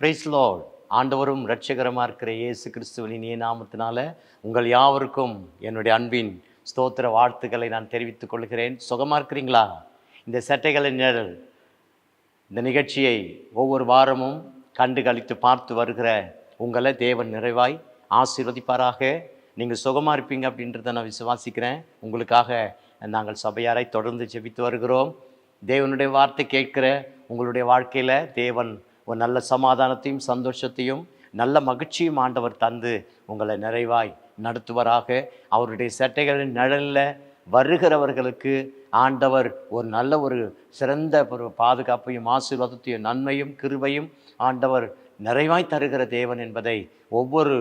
Price Lord ஆண்டவரும் ரட்சகரமாக இருக்கிற இயேசு கிறிஸ்துவின் இனிய நாமத்தினால உங்கள் யாவருக்கும் என்னுடைய அன்பின் ஸ்தோத்திர வாழ்த்துக்களை நான் தெரிவித்துக் கொள்கிறேன். சுகமாக இருக்கிறீங்களா? இந்த சட்டைகளின் நிழல் இந்த நிகழ்ச்சியை ஒவ்வொரு வாரமும் கண்டு கழித்து பார்த்து வருகிற உங்களை தேவன் நிறைவாய் ஆசீர்வதிப்பாராக. நீங்கள் சுகமாக இருப்பீங்க அப்படின்றத நான் விசுவாசிக்கிறேன். உங்களுக்காக நாங்கள் சபையாரை தொடர்ந்து ஜெபித்து வருகிறோம். தேவனுடைய வார்த்தை கேட்கிற உங்களுடைய வாழ்க்கையில் தேவன் ஒரு நல்ல சமாதானத்தையும் சந்தோஷத்தையும் நல்ல மகிழ்ச்சியும் ஆண்டவர் தந்து உங்களை நிறைவாய் நடத்துவராக. அவருடைய சட்டைகளின் நிழலில் வருகிறவர்களுக்கு ஆண்டவர் ஒரு நல்ல ஒரு சிறந்த ஒரு பாதுகாப்பையும் ஆசீர்வாதத்தையும் நன்மையும் கிருபையும் ஆண்டவர் நிறைவாய் தருகிற தேவன் என்பதை ஒவ்வொரு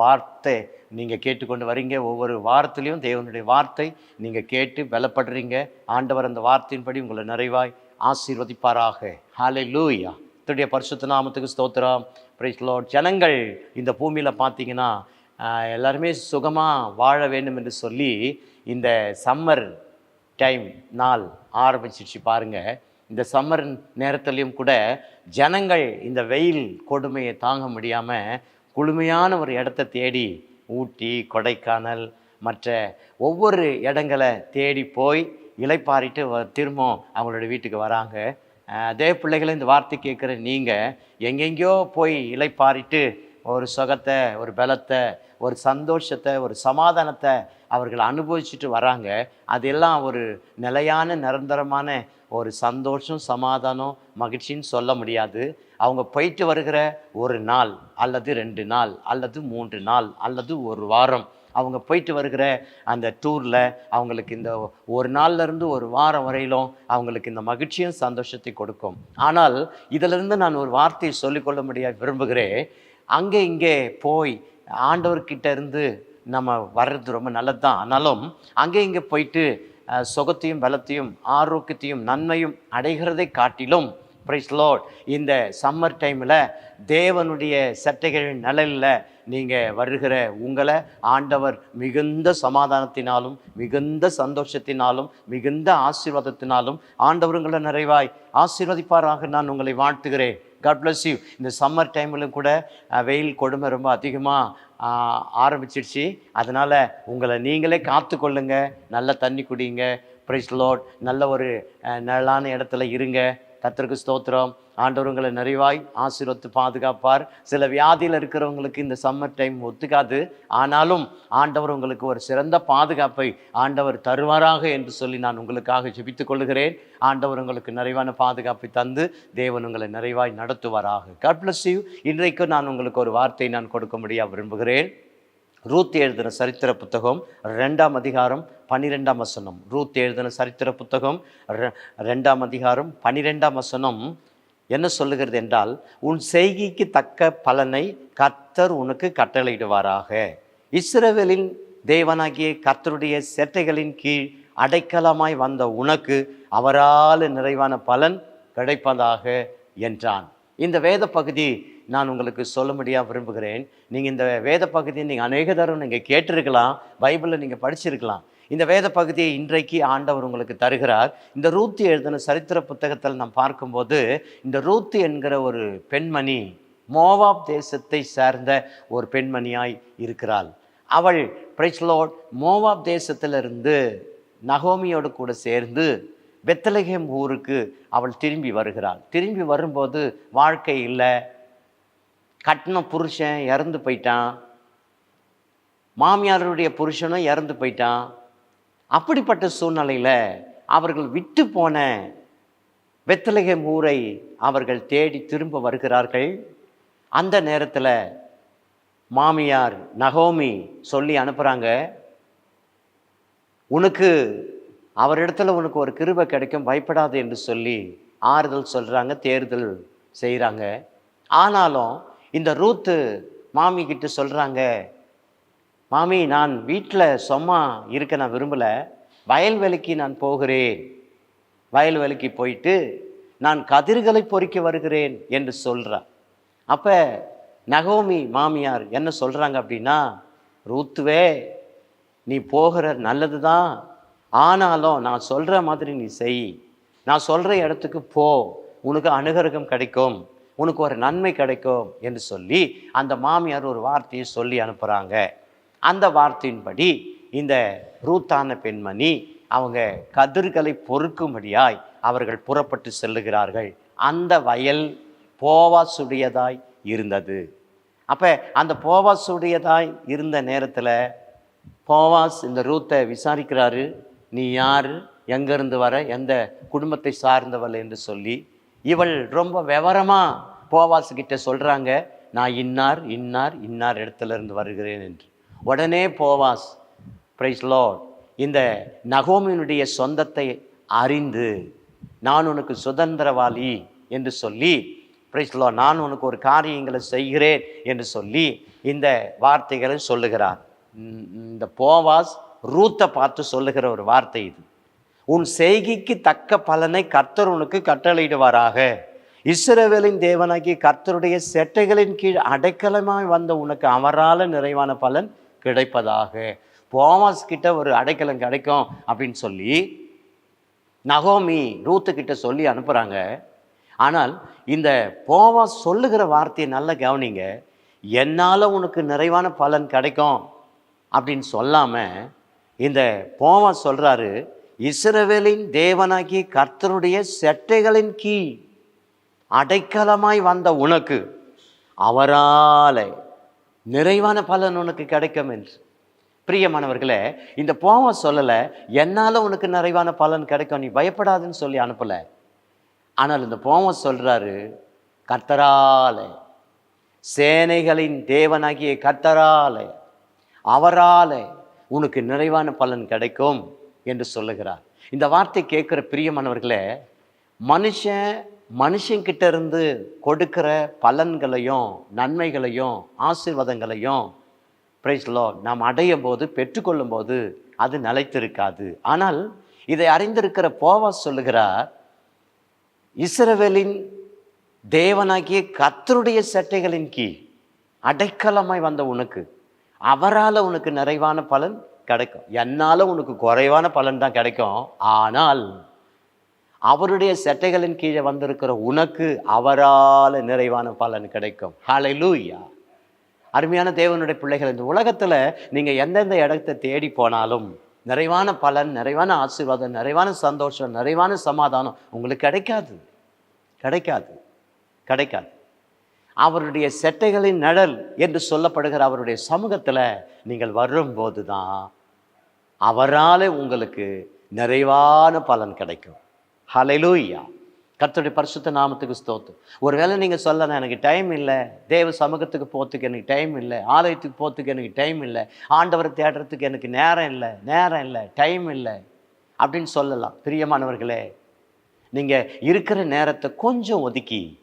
வார்த்தை நீங்கள் கேட்டுக்கொண்டு வரீங்க. ஒவ்வொரு வாரத்திலையும் தேவனுடைய வார்த்தை நீங்கள் கேட்டு பலப்படுறீங்க ஆண்டவர் அந்த வார்த்தையின்படி உங்களை நிறைவாய் ஆசீர்வதிப்பாராக. ஹாலே லூயா தன்னுடைய பரிசுத்த நாமத்துக்கு ஸ்தோத்திரம். பிரைஸ் ஜனங்கள் இந்த பூமியில் பார்த்தீங்கன்னா எல்லாருமே சுகமாக வாழ வேண்டும் என்று சொல்லி இந்த சம்மர் டைம் நாள் ஆரம்பிச்சிடுச்சு பாருங்க. இந்த சம்மர் நேரத்துலையும் கூட ஜனங்கள் இந்த வெயில் கொடுமையை தாங்க முடியாமல் குளுமையான ஒரு இடத்த தேடி ஊட்டி கொடைக்கானல் மற்ற ஒவ்வொரு இடங்களை தேடி போய் இலைப்பாரிட்டு வ- திரும்ப அவங்களோட வீட்டுக்கு வராங்க. அதே பிள்ளைகளை இந்த வார்த்தை கேட்குற நீங்கள் எங்கெங்கேயோ போய் இலைப்பாரிட்டு ஒரு சுகத்தை ஒரு பலத்தை ஒரு சந்தோஷத்தை ஒரு சமாதானத்தை அவர்கள் அனுபவிச்சுட்டு வராங்க. அதெல்லாம் ஒரு நிலையான நிரந்தரமான ஒரு சந்தோஷம் சமாதானம் மகிழ்ச்சின்னு சொல்ல முடியாது. அவங்க போயிட்டு வருகிற ஒரு நாள் அல்லது ரெண்டு நாள் அல்லது மூன்று நாள் அல்லது ஒரு வாரம் அவங்க போயிட்டு வருகிற அந்த டூரில் அவங்களுக்கு இந்த ஒரு நாள்ல இருந்து ஒரு வாரம் வரையிலும் அவங்களுக்கு இந்த மகிழ்ச்சியும் சந்தோஷத்தை கொடுக்கும். ஆனால் இதிலிருந்து நான் ஒரு வார்த்தையை சொல்லிக்கொள்ள முடிய விரும்புகிறேன். அங்கே இங்கே போய் ஆண்டவர்கிட்ட இருந்து நம்ம வர்றது ரொம்ப நல்லது தான் ஆனாலும் அங்கே இங்கே போயிட்டு சுகத்தையும் பலத்தையும் ஆரோக்கியத்தையும் நன்மையும் அடைகிறதை காட்டிலும் ப்ரைஸ் லார்ட் இந்த சம்மர் டைமில் தேவனுடைய சட்டைகளின் நிழலில் நீங்கள் வருகிற உங்களை ஆண்டவர் மிகுந்த சமாதானத்தினாலும் மிகுந்த சந்தோஷத்தினாலும் மிகுந்த ஆசீர்வாதத்தினாலும் ஆண்டவருங்களை நிறைவாய் ஆசீர்வதிப்பாராக நான் உங்களை வாழ்த்துகிறேன். காட் பிளஸ் யூ இந்த சம்மர் டைமிலும் கூட வெயில் கொடுமை ரொம்ப அதிகமாக ஆரம்பிச்சிடுச்சு அதனால் உங்களை நீங்களே காத்துக்கொள்ளுங்க நல்ல தண்ணி குடிங்க. ப்ரைஸ் லார்ட் நல்ல ஒரு நிழலான இடத்துல இருங்க. கத்திற்கு ஸ்தோத்திரம். ஆண்டவர்களை நிறைவாய் ஆசீர்வத்து பாதுகாப்பார். சில வியாதியில் இருக்கிறவங்களுக்கு இந்த சம்மர் டைம் ஒத்துக்காது. ஆனாலும் ஆண்டவர் உங்களுக்கு ஒரு சிறந்த பாதுகாப்பை ஆண்டவர் தருவாராக என்று சொல்லி நான் உங்களுக்காக ஜெபித்துக் கொள்கிறேன் ஆண்டவர் உங்களுக்கு நிறைவான பாதுகாப்பை தந்து தேவன் உங்களை நிறைவாய் நடத்துவாராக. God பிளஸ் யூ இன்றைக்கு நான் உங்களுக்கு ஒரு வார்த்தை நான் கொடுக்க முடிய விரும்புகிறேன். ரூத் எழுதின சரித்திர புத்தகம் ரெண்டாம் அதிகாரம் பன்னிரெண்டாம் வசனம். ரூத் எழுதின சரித்திர புத்தகம் ரெ- ரெண்டாம் அதிகாரம் பன்னிரெண்டாம் வசனம். என்ன சொல்லுகிறது என்றால் உன் செய்கைக்கு தக்க பலனை கர்த்தர் உனக்கு கட்டளையிடுவாராக. இஸ்ரவேலின் தேவனாகிய கர்த்தருடைய செட்டைகளின் கீழ் அடைக்கலமாய் வந்த உனக்கு அவரால் நிறைவான பலன் கிடைப்பதாக என்றான். இந்த வேத பகுதி நான் உங்களுக்கு சொல்ல முடியா விரும்புகிறேன். நீங்கள் இந்த வேத பகுதியை நீங்கள் அநேக தரம் நீங்கள் கேட்டிருக்கலாம் பைபிளில் நீங்கள் படிச்சிருக்கலாம். இந்த வேத பகுதியை இன்றைக்கு ஆண்டவர் உங்களுக்கு தருகிறார். இந்த ரூத்து எழுதின சரித்திர புத்தகத்தில் நாம் பார்க்கும்போது இந்த ரூத்தி என்கிற ஒரு பெண்மணி மோவாப் தேசத்தை சேர்ந்த ஒரு பெண்மணியாய் இருக்கிறாள். அவள் பிரைஸ்லோட் மோவாப் தேசத்திலிருந்து நகோமியோடு கூட சேர்ந்து பெத்தலகேம் ஊருக்கு அவள் திரும்பி வருகிறாள். திரும்பி வரும்போது வாழ்க்கை இல்லை. கட்டின புருஷன் இறந்து போயிட்டான். மாமியாருடைய புருஷனும் இறந்து போயிட்டான். அப்படிப்பட்ட சூழ்நிலையில் அவர்கள் விட்டு போன வெத்தலகம் ஊரை அவர்கள் தேடி திரும்ப வருகிறார்கள். அந்த நேரத்தில் மாமியார் நகோமி சொல்லி அனுப்புகிறாங்க உனக்கு அவரிடத்துல உனக்கு ஒரு கிருபை கிடைக்கும் பயப்படாது என்று சொல்லி ஆறுதல் சொல்கிறாங்க தேர்தல் செய்கிறாங்க ஆனாலும் இந்த ரூத்து மாமி கிட்ட சொல்கிறாங்க மாமி நான் வீட்டில் சும்மா இருக்க நான் விரும்பலை. வயல்வெளிக்கு நான் போகிறேன். வயல்வெளிக்கு போயிட்டு நான் கதிர்களை பொறிக்க வருகிறேன் என்று சொல்கிறார் அப்போ நகோமி மாமியார் என்ன சொல்கிறாங்க அப்படின்னா ரூத்துவே நீ போகிற நல்லது தான் ஆனாலும் நான் சொல்கிற மாதிரி நீ செய். நான் சொல்கிற இடத்துக்கு போ. உனக்கு அனுகரகம் கிடைக்கும். உனக்கு ஒரு நன்மை கிடைக்கும் என்று சொல்லி அந்த மாமியார் ஒரு வார்த்தையை சொல்லி அனுப்புகிறாங்க அந்த வார்த்தையின்படி இந்த ரூத்தான பெண்மணி அவங்க கதிர்களை பொறுக்கும்படியாய் அவர்கள் புறப்பட்டு செல்லுகிறார்கள். அந்த வயல் போவாசுடையதாய் இருந்தது. அப்போ அந்த போவாசுடையதாய் இருந்த நேரத்தில் போவாஸ் இந்த ரூத்தை விசாரிக்கிறாரு. நீ யார்? எங்கேருந்து வர? எந்த குடும்பத்தை சார்ந்தவள் என்று சொல்லி இவள் ரொம்ப விவரமாக போவாஸ் சொல்கிறாங்க நான் இன்னார் இன்னார் இன்னார் இடத்துல இருந்து வருகிறேன் என்று. உடனே போவாஸ் பிரைஸ் லார்ட் இந்த நகோமியினுடைய சொந்தத்தை அறிந்து நான் உனக்கு சுதந்திரவாளி என்று சொல்லி ப்ரைஸ் லார்ட் நான் உனக்கு ஒரு காரியங்களை செய்கிறேன் என்று சொல்லி இந்த வார்த்தைகளை சொல்லுகிறார். இந்த போவாஸ் ரூத்தை பார்த்து சொல்லுகிற ஒரு வார்த்தை இது. உன் செய்கைக்கு தக்க பலனை கர்த்தர் உனக்கு கட்டளையிடுவாராக. இஸ்ரவேலின் தேவனாகி கர்த்தருடைய செட்டைகளின் கீழ் அடைக்கலமாய் வந்த உனக்கு அவரால நிறைவான பலன் கிடைப்பதாக. போவாஸ் கிட்ட ஒரு அடைக்கலம் கிடைக்கும் அப்படின்னு சொல்லி நகோமி ரூத்து கிட்ட சொல்லி அனுப்புகிறாங்க ஆனால் இந்த போவாஸ் சொல்லுகிற வார்த்தையை நல்லா கவனிங்க. என்னால் உனக்கு நிறைவான பலன் கிடைக்கும் அப்படின்னு சொல்லாமல் இந்த போவாஸ் சொல்கிறாரு இஸ்ரவேலின் தேவனாகிய கர்த்தருடைய செட்டைகளின் கீழ் அடைக்கலமாய் வந்த உனக்கு அவராலே நிறைவான பலன் உனக்கு கிடைக்கும் என்று. பிரியமானவர்களே இந்த போவ சொல்லலை என்னால் உனக்கு நிறைவான பலன் கிடைக்கும் நீ பயப்படாதுன்னு சொல்லி அனுப்பலை. ஆனால் இந்த போவ சொல்கிறாரு கர்த்தராலே சேனைகளின் தேவனாகிய கர்த்தராலே அவராலே உனக்கு நிறைவான பலன் கிடைக்கும் என்று சொல்லுகிறார். இந்த வார்த்தை கேட்குற பிரியமானவர்களே மனுஷன் மனுஷங்கிட்ட இருந்து கொடுக்கிற பலன்களையும் நன்மைகளையும் ஆசீர்வாதங்களையும் பிரைஸ்லோ நாம் அடையும் போது பெற்றுக்கொள்ளும் போது அது நிலைத்திருக்காது. ஆனால் இதை அறிந்திருக்கிற போவா சொல்லுகிறார் இஸ்ரவேலின் தேவனாகிய கத்தருடைய சட்டைகளின் கீழ் அடைக்கலமாய் வந்த உனக்கு அவரால் உனக்கு நிறைவான பலன் கிடைக்கும். என்னால் உனக்கு குறைவான பலன் தான் கிடைக்கும். ஆனால் அவருடைய சட்டைகளின் கீழே வந்திருக்கிற உனக்கு அவரால் நிறைவான பலன் கிடைக்கும். ஹalleluya அருமையான தேவனுடைய பிள்ளைகள் இந்த உலகத்தில் நீங்கள் எந்தெந்த இடத்தை தேடி போனாலும் நிறைவான பலன் நிறைவான ஆசீர்வாதம் நிறைவான சந்தோஷம் நிறைவான சமாதானம் உங்களுக்கு கிடைக்காது. கிடைக்காது. கிடைக்காது. அவருடைய செட்டைகளின் நிழல் என்று சொல்லப்படுகிற அவருடைய சமூகத்தில் நீங்கள் வரும்போது தான் அவராலே உங்களுக்கு நிறைவான பலன் கிடைக்கும். ஹலெலூயா கர்த்தருடைய பரிசுத்த நாமத்துக்கு ஸ்தோத்து ஒருவேளை நீங்கள் சொல்லணும் எனக்கு டைம் இல்லை. தேவ சமூகத்துக்கு போகிறதுக்கு எனக்கு டைம் இல்லை. ஆலயத்துக்கு போகிறதுக்கு எனக்கு டைம் இல்லை. ஆண்டவரை தேடுறதுக்கு எனக்கு நேரம் இல்லை. நேரம் இல்லை. டைம் இல்லை. அப்படின்னு சொல்லலாம். பிரியமானவர்களே நீங்கள் இருக்கிற நேரத்தை கொஞ்சம் ஒதுக்கி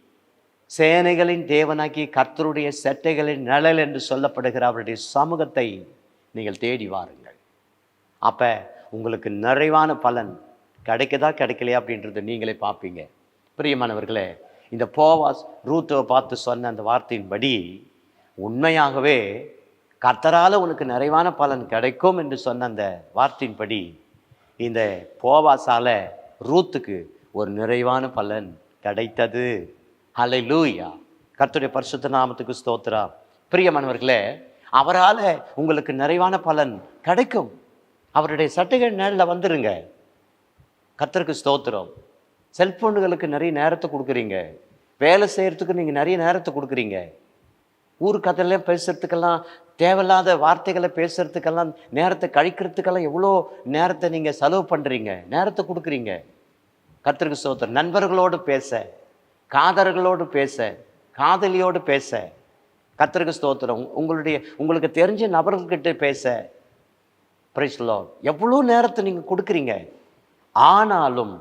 சேனைகளின் தேவனாக்கி கர்த்தருடைய செட்டைகளின் நிழல் என்று சொல்லப்படுகிற அவருடைய சமூகத்தை நீங்கள் தேடி வாருங்கள். அப்போ உங்களுக்கு நிறைவான பலன் கிடைக்குதா கிடைக்கலையா அப்படின்றத நீங்களே பார்ப்பீங்க. பிரியமானவர்களே இந்த போவாஸ் ரூத்துவை பார்த்து சொன்ன அந்த வார்த்தையின்படி உண்மையாகவே கர்த்தரால் உனக்கு நிறைவான பலன் கிடைக்கும் என்று சொன்ன அந்த வார்த்தையின்படி இந்த போவாசால ரூத்துக்கு ஒரு நிறைவான பலன் கிடைத்தது. ஹலை லூயா கர்த்துடைய பரிசுத்த நாமத்துக்கு ஸ்தோத்ரா பிரியமானவர்களே அவரால் உங்களுக்கு நிறைவான பலன் கிடைக்கும். அவருடைய சட்டைகள் நேரில் வந்துடுங்க கர்த்தருக்கு ஸ்தோத்திரம். செல்ஃபோனுகளுக்கு நிறைய நேரத்தை கொடுக்குறீங்க. வேலை செய்கிறதுக்கு நீங்கள் நிறைய நேரத்தை கொடுக்குறீங்க. ஊர் கதையில பேசுகிறதுக்கெல்லாம் தேவையில்லாத வார்த்தைகளை பேசுகிறதுக்கெல்லாம் நேரத்தை கழிக்கிறதுக்கெல்லாம் எவ்வளோ நேரத்தை நீங்கள் செலவு பண்ணுறீங்க நேரத்தை கொடுக்குறீங்க. கர்த்தருக்கு ஸ்தோத்திரம். நண்பர்களோடு பேச. காதர்களோடு பேச காதலியோடு பேச கத்திரிக்கு ஸ்தோத்திரம். உங்களுடைய உங்களுக்கு தெரிஞ்ச நபர்கள்கிட்ட பேச பிரைஸ்லோ எவ்வளோ நேரத்தை நீங்கள் கொடுக்குறீங்க? ஆனாலும்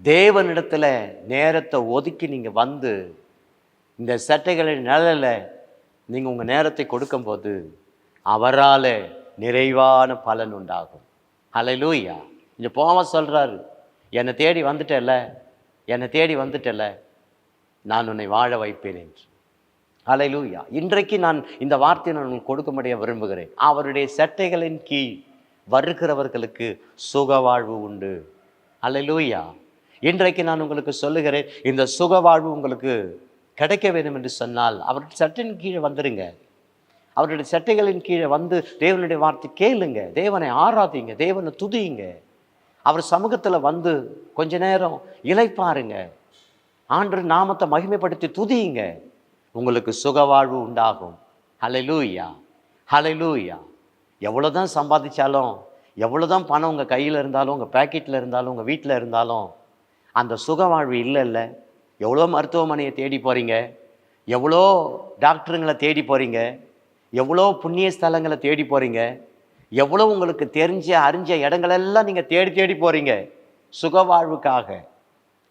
தேவனிடத்தில் நேரத்தை ஒதுக்கி நீங்கள் வந்து இந்த சட்டைகளின் நிழலில் நீங்கள் உங்கள் நேரத்தை கொடுக்கும்போது அவரால் நிறைவான பலன் உண்டாகும். ஹalleluya இங்கே போக சொல்கிறாரு என்னை தேடி வந்துட்டேல்ல? என்னை தேடி வந்துட்டல நான் உன்னை வாழ வைப்பேன் என்று. அலையிலூயா இன்றைக்கு நான் இந்த வார்த்தையை நான் உங்களுக்கு முடிய விரும்புகிறேன். அவருடைய சட்டைகளின் கீழ் வருகிறவர்களுக்கு சுகவாழ்வு உண்டு. அலையிலூயா இன்றைக்கு நான் உங்களுக்கு சொல்லுகிறேன் இந்த சுகவாழ்வு உங்களுக்கு கிடைக்க வேண்டும் என்று சொன்னால் அவருடைய சட்டையின் கீழே வந்துடுங்க அவருடைய சட்டைகளின் கீழே வந்து தேவனுடைய வார்த்தை கேளுங்க. தேவனை ஆராதிங்க தேவனை துதியுங்க. அவர் சமூகத்தில் வந்து கொஞ்ச நேரம் இளைப்பாருங்க. ஆண்டு நாமத்தை மகிமைப்படுத்தி துதியுங்க. உங்களுக்கு சுகவாழ்வு உண்டாகும். ஹலலூயா ஹலலூயா எவ்வளோ எவ்வளோதான் சம்பாதிச்சாலும் எவ்வளோதான் பணம் உங்கள் கையில் இருந்தாலும் உங்கள் பேக்கெட்டில் இருந்தாலும் உங்கள் வீட்டில் இருந்தாலும் அந்த சுகவாழ்வு இல்லை இல்லை எவ்வளோ மருத்துவமனையை தேடி போகிறீங்க எவ்வளோ டாக்டருங்களை தேடி போகிறீங்க எவ்வளோ புண்ணிய ஸ்தலங்களை தேடி போகிறீங்க எவ்வளோ உங்களுக்கு தெரிஞ்ச அறிஞ்ச இடங்களெல்லாம் நீங்கள் தேடி தேடி போகிறீங்க சுகவாழ்வுக்காக.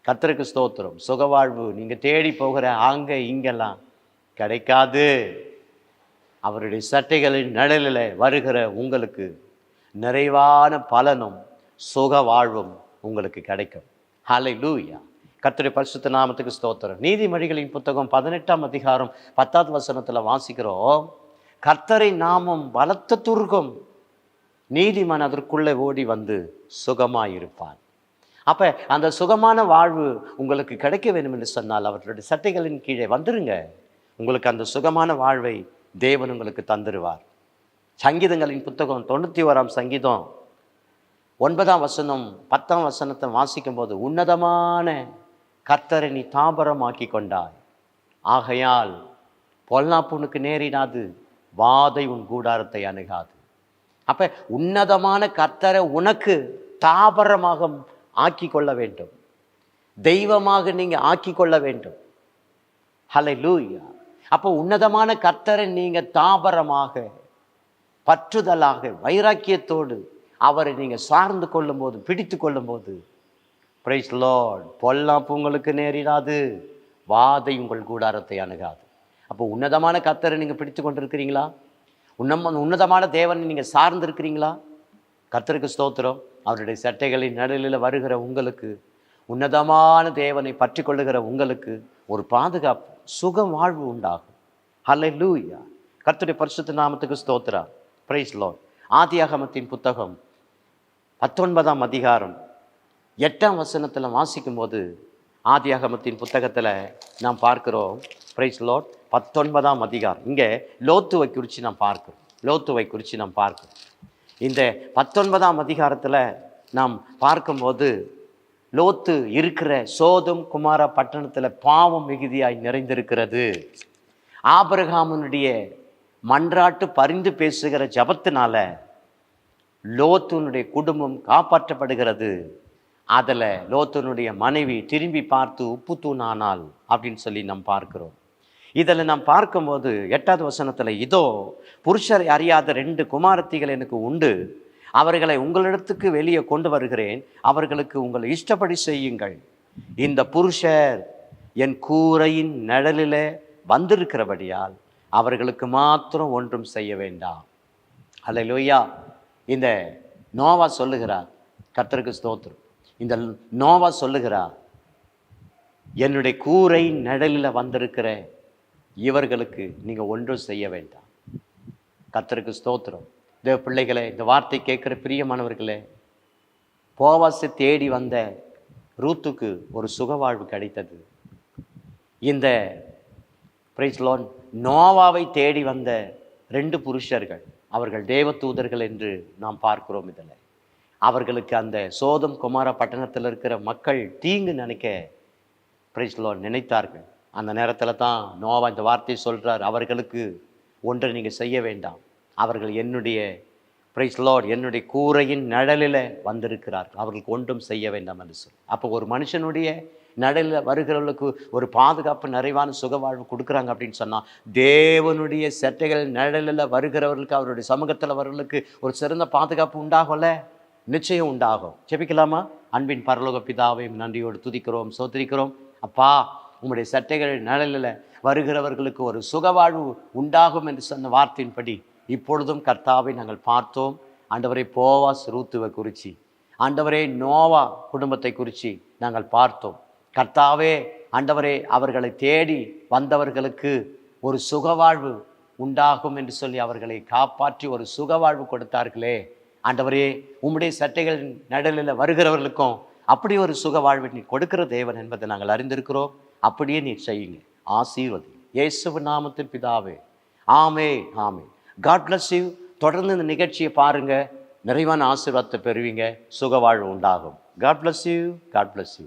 கத்தருக்கு ஸ்தோத்திரம். சுகவாழ்வு. நீங்கள் தேடி போகிற அங்கே இங்கெல்லாம் கிடைக்காது. அவருடைய சட்டைகளின் நிழலில் வருகிற உங்களுக்கு நிறைவான பலனும் சுக வாழ்வும் உங்களுக்கு கிடைக்கும். ஹலை லூயா கர்த்தருடைய பரிசுத்த நாமத்துக்கு ஸ்தோத்திரம். நீதிமொழிகளின் புத்தகம் பதினெட்டாம் அதிகாரம் பத்தாவது வசனத்தில் வாசிக்கிறோம். கர்த்தரை நாமம் பலத்த துர்கம். நீதிமன் அதற்குள்ளே ஓடி வந்து சுகமாயிருப்பான். அப்போ அந்த சுகமான வாழ்வு உங்களுக்கு கிடைக்க வேண்டும் என்று சொன்னால் அவர்களுடைய சட்டைகளின் கீழே வந்துருங்க. உங்களுக்கு அந்த சுகமான வாழ்வை தேவன் உங்களுக்கு தந்துடுவார் சங்கீதங்களின் புத்தகம் தொண்ணூற்றி ஓராம் சங்கீதம் ஒன்பதாம் வசனம் பத்தாம் வசனத்தை வாசிக்கும்போது உன்னதமான கர்த்தரை நீ தாபரமாக்கி கொண்டாய். ஆகையால் பொல்லாப்புனுக்கு நேரிடாது வாதை உன் கூடாரத்தை அணுகாது. அப்போ உன்னதமான கர்த்தரை உனக்கு தாபரமாக ஆக்கி கொள்ள வேண்டும். தெய்வமாக நீங்கள் ஆக்கி கொள்ள வேண்டும். ஹலை லூயா அப்போ உன்னதமான கர்த்தரை நீங்கள் தாபரமாக பற்றுதலாக வைராக்கியத்தோடு அவரை நீங்கள் சார்ந்து கொள்ளும்போது பிடித்து கொள்ளும்போது பிரைஸ் லார்ட் பொல்லாப்பு உங்களுக்கு நேரிடாது. வாதை உங்கள் கூடாரத்தை அணுகாது. அப்போ உன்னதமான கத்தரை நீங்கள் பிடித்து கொண்டிருக்கிறீங்களா? உன்னம உன்னதமான தேவனை நீங்கள் சார்ந்திருக்கிறீங்களா? கர்த்தருக்கு ஸ்தோத்திரம். அவருடைய சட்டைகளின் நடுவில் வருகிற உங்களுக்கு உன்னதமான தேவனை பற்றி கொள்ளுகிற உங்களுக்கு ஒரு பாதுகாப்பு சுகம் வாழ்வு உண்டாகும். ஹலை லூயா கர்த்தருடைய பரிசுத்த நாமத்துக்கு ஸ்தோத்திரா பிரைஸ் லோன் ஆதியாகமத்தின் புத்தகம் பத்தொன்பதாம் அதிகாரம் எட்டாம் வசனத்தில் வாசிக்கும்போது ஆதியாகமத்தின் புத்தகத்தில் நாம் பார்க்கிறோம். பிரைஸ் லோட் பத்தொன்பதாம் அதிகாரம். இங்கே லோத்துவை குறித்து நாம் பார்க்கும் லோத்துவை குறித்து நாம் பார்க்கும் இந்த பத்தொன்பதாம் அதிகாரத்தில் நாம் பார்க்கும்போது லோத்து இருக்கிற சோதம் குமார பட்டணத்தில் பாவம் மிகுதியாய் நிறைந்திருக்கிறது. ஆபரகாமனுடைய மன்றாட்டு பரிந்து பேசுகிற ஜபத்தினால லோத்துனுடைய குடும்பம் காப்பாற்றப்படுகிறது. அதில் லோத்துனுடைய மனைவி திரும்பி பார்த்து உப்பு தூணானால்? அப்படின்னு சொல்லி நாம் பார்க்கிறோம். இதில் நாம் பார்க்கும்போது எட்டாவது வசனத்தில் இதோ புருஷரை அறியாத ரெண்டு குமாரத்திகள் எனக்கு உண்டு. அவர்களை உங்களிடத்துக்கு வெளியே கொண்டு வருகிறேன். அவர்களுக்கு உங்களை இஷ்டப்படி செய்யுங்கள். இந்த புருஷர் என் கூரையின் நிழலில் வந்திருக்கிறபடியால் அவர்களுக்கு மாத்திரம் ஒன்றும் செய்ய வேண்டாம். அல்லையா இந்த நோவா சொல்லுகிறார் கத்தருக்கு ஸ்தோத்திரம். இந்த நோவா சொல்லுகிறார் என்னுடைய கூரை நிழலில் வந்திருக்கிறேன். இவர்களுக்கு நீங்கள் ஒன்றும் செய்ய வேண்டாம். கத்தருக்கு ஸ்தோத்திரம். தேவ பிள்ளைகளே இந்த வார்த்தை கேட்குற பிரியமானவர்களே போவாசை தேடி வந்த ரூத்துக்கு ஒரு சுகவாழ்வு கிடைத்தது. இந்த பிரைஸ்லோன் நோவாவை தேடி வந்த ரெண்டு புருஷர்கள் அவர்கள் தேவதூதர்கள் என்று நாம் பார்க்கிறோம் இதில். அவர்களுக்கு அந்த சோதம் குமார பட்டணத்தில் இருக்கிற மக்கள் தீங்கு நினைக்க பிரைஸ்லோன் நினைத்தார்கள். அந்த நேரத்தில் தான் நோவா இந்த வார்த்தையை சொல்கிறார் அவர்களுக்கு ஒன்றை நீங்கள் செய்ய வேண்டாம். அவர்கள் என்னுடைய பிரைஸ் லார்ட் என்னுடைய கூரையின் நிழலில் வந்திருக்கிறார்கள் அவர்களுக்கு ஒன்றும் செய்ய வேண்டாம் என்று சொல்லி. அப்போ ஒரு மனுஷனுடைய நிழலில் வருகிறவர்களுக்கு ஒரு பாதுகாப்பு நிறைவான சுகவாழ்வு கொடுக்குறாங்க அப்படின்னு சொன்னால் தேவனுடைய செட்டைகள் நிழலில் வருகிறவர்களுக்கு அவருடைய சமூகத்தில் வரவர்களுக்கு ஒரு சிறந்த பாதுகாப்பு உண்டாகும்ல நிச்சயம் உண்டாகும். ஜெபிக்கலாமா? அன்பின் பரலோக பிதாவையும் நன்றியோடு துதிக்கிறோம் சோதரிக்கிறோம் அப்பா உம்முடைய சட்டைகள் நிழலில் வருகிறவர்களுக்கு ஒரு சுகவாழ்வு உண்டாகும் என்று சொன்ன வார்த்தையின்படி இப்பொழுதும் கர்த்தாவை நாங்கள் பார்த்தோம். ஆண்டவரை போவா ரூத்துவை குறித்து ஆண்டவரே நோவா குடும்பத்தை குறித்து நாங்கள் பார்த்தோம். கர்த்தாவே ஆண்டவரே அவர்களை தேடி வந்தவர்களுக்கு ஒரு சுகவாழ்வு உண்டாகும் என்று சொல்லி அவர்களை காப்பாற்றி ஒரு சுகவாழ்வு கொடுத்தார்களே. ஆண்டவரே உம்முடைய சட்டைகளின் நடலில் வருகிறவர்களுக்கும் அப்படி ஒரு சுகவாழ்வை நீ கொடுக்கிற தேவன் என்பதை நாங்கள் அறிந்திருக்கிறோம். அப்படியே நீ செய்யுங்க. ஆசீர்வதி இயேசுவ நாமத்தின் பிதாவே. ஆமே ஆமே காட் பிளஸ் யூ தொடர்ந்து இந்த நிகழ்ச்சியை பாருங்க. நிறைவான ஆசீர்வாதத்தை பெறுவீங்க. சுகவாழ்வு உண்டாகும். God bless you God bless you